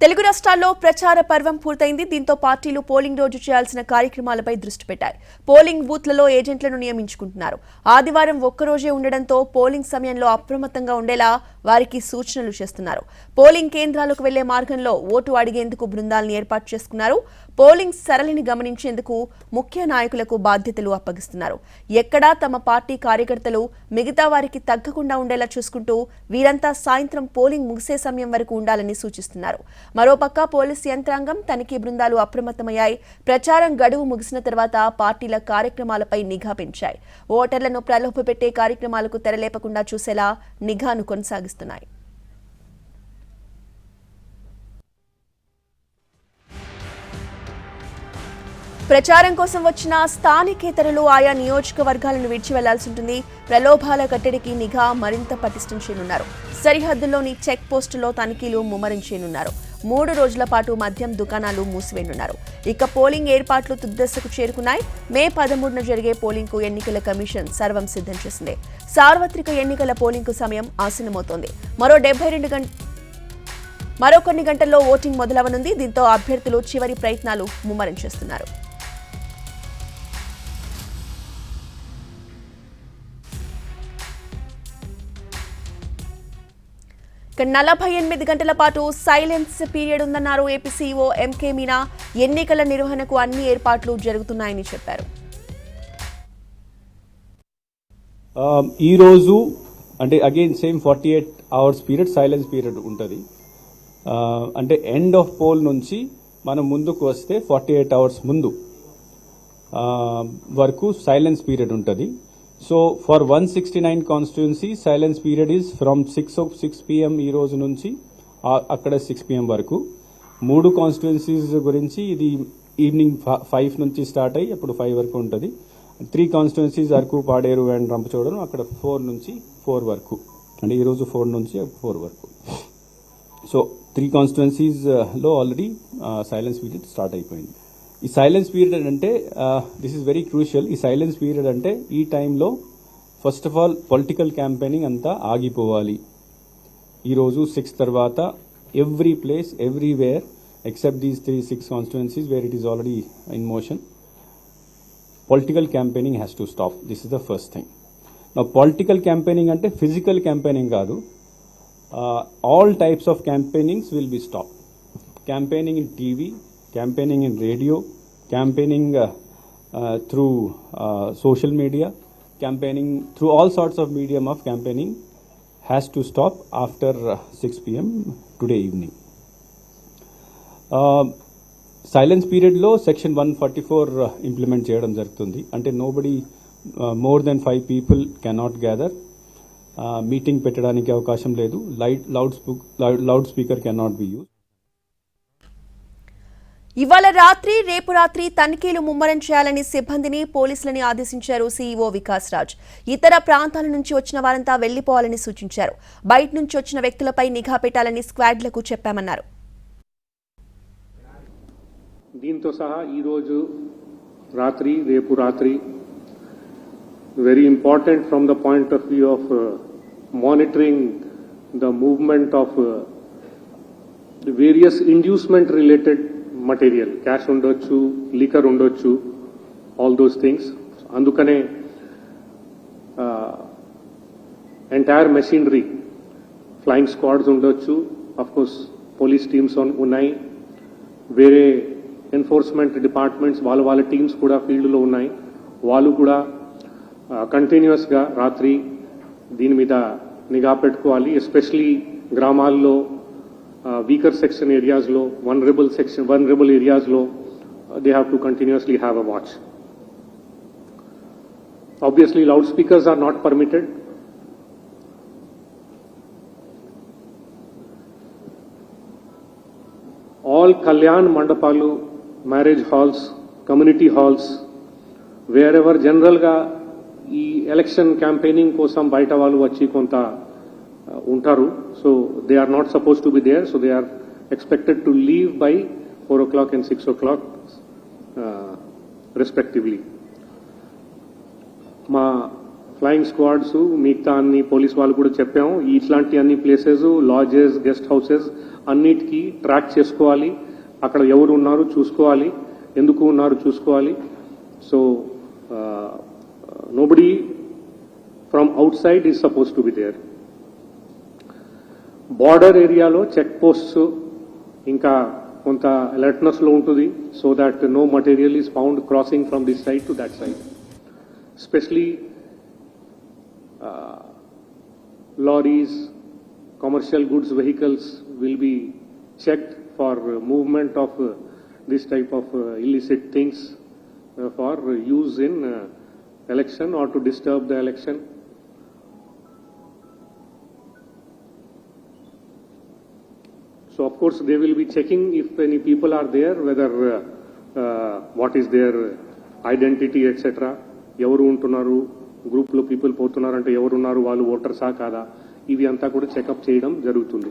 తెలుగు రాష్ట్రాల్లో ప్రచార పర్వం పూర్తయింది. దీంతో పార్టీలు పోలింగ్ రోజు చేయాల్సిన కార్యక్రమాలపై దృష్టి పెట్టాయి. పోలింగ్ బూత్లలో ఏజెంట్లను నియమించుకుంటున్నారు. ఆదివారం ఒక్కరోజే ఉండడంతో పోలింగ్ సమయంలో అప్రమత్తంగా ఉండేలా వారికి సూచనలు చేస్తున్నారు. పోలింగ్ కేంద్రాలకు వెళ్ళే మార్గంలో ఓటు అడిగేందుకు బృందాలను ఏర్పాటు చేసుకున్నారు. పోలింగ్ సరళిని గమనించేందుకు ముఖ్య నాయకులకు బాధ్యతలు అప్పగిస్తున్నారు. ఎక్కడా తమ పార్టీ కార్యకర్తలు మిగతా వారికి తగ్గకుండా ఉండేలా చూసుకుంటూ వీరంతా సాయంత్రం పోలింగ్ ముగిసే సమయం వరకు ఉండాలని సూచిస్తున్నారు. మరోపక్క పోలీస్ యంత్రాంగం తనిఖీ బృందాలు అప్రమత్తమయ్యాయి. ప్రచారం గడువు ముగిసిన తర్వాత పార్టీల కార్యక్రమాలపై నిఘా పెంచాయి. ఓటర్లను ప్రలోభపెట్టే కార్యక్రమాలకు తెరలేపకుండా చూసేలా నిఘాను కొనసాగిస్తున్నాయి. ప్రచారం కోసం వచ్చిన స్థానికేతరులు ఆయా నియోజకవర్గాలను విడిచి వెళ్ళాల్సి ఉంటుంది. ప్రలోభాల కట్టడికి నిఘా మరింత పటిష్టం చేయనున్నారు. సరిహద్దుల్లోని చెక్ పోస్టులో తనిఖీలు ముమ్మరం చేయనున్నారు. మూడు రోజుల పాటు మద్యం దుకాణాలు మూసివేయనున్నారు. ఇక పోలింగ్ ఏర్పాట్లు తుద్దశకు చేరుకున్నాయి. మే పదమూడున జరిగే పోలింగ్కు ఎన్నికల కమిషన్ సర్వం సిద్ధం చేసింది. సార్వత్రిక ఎన్నికల పోలింగ్కు సమయం ఆసన్నమవుతోంది మరో డెబ్బై రెండు గంట మరో కొన్ని గంటల్లో ఓటింగ్ మొదలవనుంది. దీంతో అభ్యర్థులు చివరి ప్రయత్నాలు ముమ్మరం చేస్తున్నారు. నలభై ఎనిమిది గంటల పాటు సైలెన్స్ పీరియడ్ ఉందన్నారు ఏపీ సీఈఓ ఎంకే మీనా. ఎన్నికల నిర్వహణకు అన్ని ఏర్పాట్లు జరుగుతున్నాయని చెప్పారు. ఈరోజు ఈ రోజు అంటే again same forty eight hours period silence period ఉంటుంది. అంటే ఎండ్ ఆఫ్ పోల్ నుంచి మనం ముందుకు వస్తే ఫార్టీ ఎయిట్ అవర్స్ ముందు వరకు సైలెన్స్ పీరియడ్ ఉంటుంది. So for one sixty nine constituency silence period is from six o six PM ఈ రోజు నుంచి అక్కడ సిక్స్ పిఎం వరకు. మూడు కాన్స్టిట్యున్సీస్ గురించి ఇది ఈవినింగ్ ఫైవ్ నుంచి స్టార్ట్ అయ్యి అప్పుడు ఫైవ్ వరకు ఉంటుంది. Three constituencies Araku Paderu and రంపచోడను అక్కడ ఫోర్ నుంచి ఫోర్ వరకు. అంటే ఈరోజు ఫోర్ నుంచి ఫోర్ వరకు. సో త్రీ కాన్స్టిట్యున్సీస్లో ఆల్రెడీ సైలెన్స్ పీరియడ్ స్టార్ట్ అయిపోయింది. ఈ సైలెన్స్ పీరియడ్ అంటే దిస్ ఈస్ వెరీ క్రూషియల్ ఈ సైలెన్స్ పీరియడ్ అంటే ఈ టైంలో first of all political campaigning అంతా ఆగిపోవాలి. ఈరోజు సిక్స్ తర్వాత every place everywhere except these three six constituencies where it is already in motion political campaigning has to stop this is the first thing నా political campaigning అంటే physical campaigning కాదు. All types of campaignings will be stop campaigning in TV campaigning in radio campaigning through social media campaigning through all sorts of medium of campaigning has to stop after six PM today evening silence పీరియడ్లో section one forty four implement చేయడం జరుగుతుంది. అంటే nobody more then five people cannot gather meeting పెట్టడానికి అవకాశం లేదు. Light loud loud speaker cannot be use ఇవాళ రాత్రి రేపు రాత్రి తనిఖీలు ముమ్మరం చేయాలని సిబ్బందిని పోలీసులని ఆదేశించారు సీఈఓ వికాస్ రాజ్ ఇతర ప్రాంతాల నుంచి వచ్చిన వారంతా వెళ్ళిపోవాలని సూచించారు. బయట నుంచి వచ్చిన వ్యక్తులపై నిఘా పెట్టాలని స్క్వాడ్లకు చెప్పామన్నారు. దీంతో సహా ఈరోజు రాత్రి రేపు రాత్రి very important from the point of view of monitoring the movement of various inducement related material cash ఉండొచ్చు లీకర్ ఉండొచ్చు ఆల్ దోస్ థింగ్స్ అందుకనే ఎంటైర్ మెషినరీ ఫ్లయింగ్ స్క్వాడ్స్ ఉండొచ్చు అఫ్ కోర్స్ పోలీస్ టీమ్స్ ఉన్నాయి. వేరే ఎన్ఫోర్స్మెంట్ డిపార్ట్మెంట్స్ వాళ్ళ వాళ్ళ teams కూడా ఫీల్డ్లో ఉన్నాయి. వాళ్ళు కూడా కంటిన్యూస్గా రాత్రి దీని మీద నిఘా పెట్టుకోవాలి ఎస్పెషలీ గ్రామాల్లో వీకర్ సెక్షన్ ఏరియాస్లో వనరబుల్ సెక్షన్ వనరబుల్ ఏరియాస్లో they have to continuously have a watch obviously loud speakers are not permitted all Kalyan మండపాలు marriage halls community halls wherever జనరల్గా ఈ ఎలక్షన్ క్యాంపెయినింగ్ కోసం బయట వాళ్ళు వచ్చి కొంత ఉంటారు so they are not suppose to be there so they are expected to leave by four o'clock and six o'clock respectively మా ఫ్లయింగ్ స్క్వాడ్స్ మిగతా అన్ని పోలీస్ వాళ్ళు కూడా చెప్పాము ఇట్లాంటి అన్ని ప్లేసెస్ లాడ్జెస్ గెస్ట్ హౌసెస్ అన్నిటికీ ట్రాక్ చేసుకోవాలి. అక్కడ ఎవరు ఉన్నారు చూసుకోవాలి ఎందుకు ఉన్నారు చూసుకోవాలి. So nobody from outside is suppose to be there border ఏరియాలో చెక్ పోస్ట్స్ ఇంకా కొంత అలర్ట్నెస్లో ఉంటుంది so that no material is found crossing from this side to that side especially lorries, commercial goods vehicles will be checked for uh, movement of uh, this type of uh, illicit things uh, for use in uh, election or to disturb the election. Of course, they will be checking if any people are there, whether uh, uh, what is their identity, etc. ఎవరు ఉంటున్నారు గ్రూప్లో people పోతున్నారంటే ఎవరున్నారు వాళ్ళు ఓటర్సా కాదా ఇవి అంతా కూడా checkup చేయడం జరుగుతుంది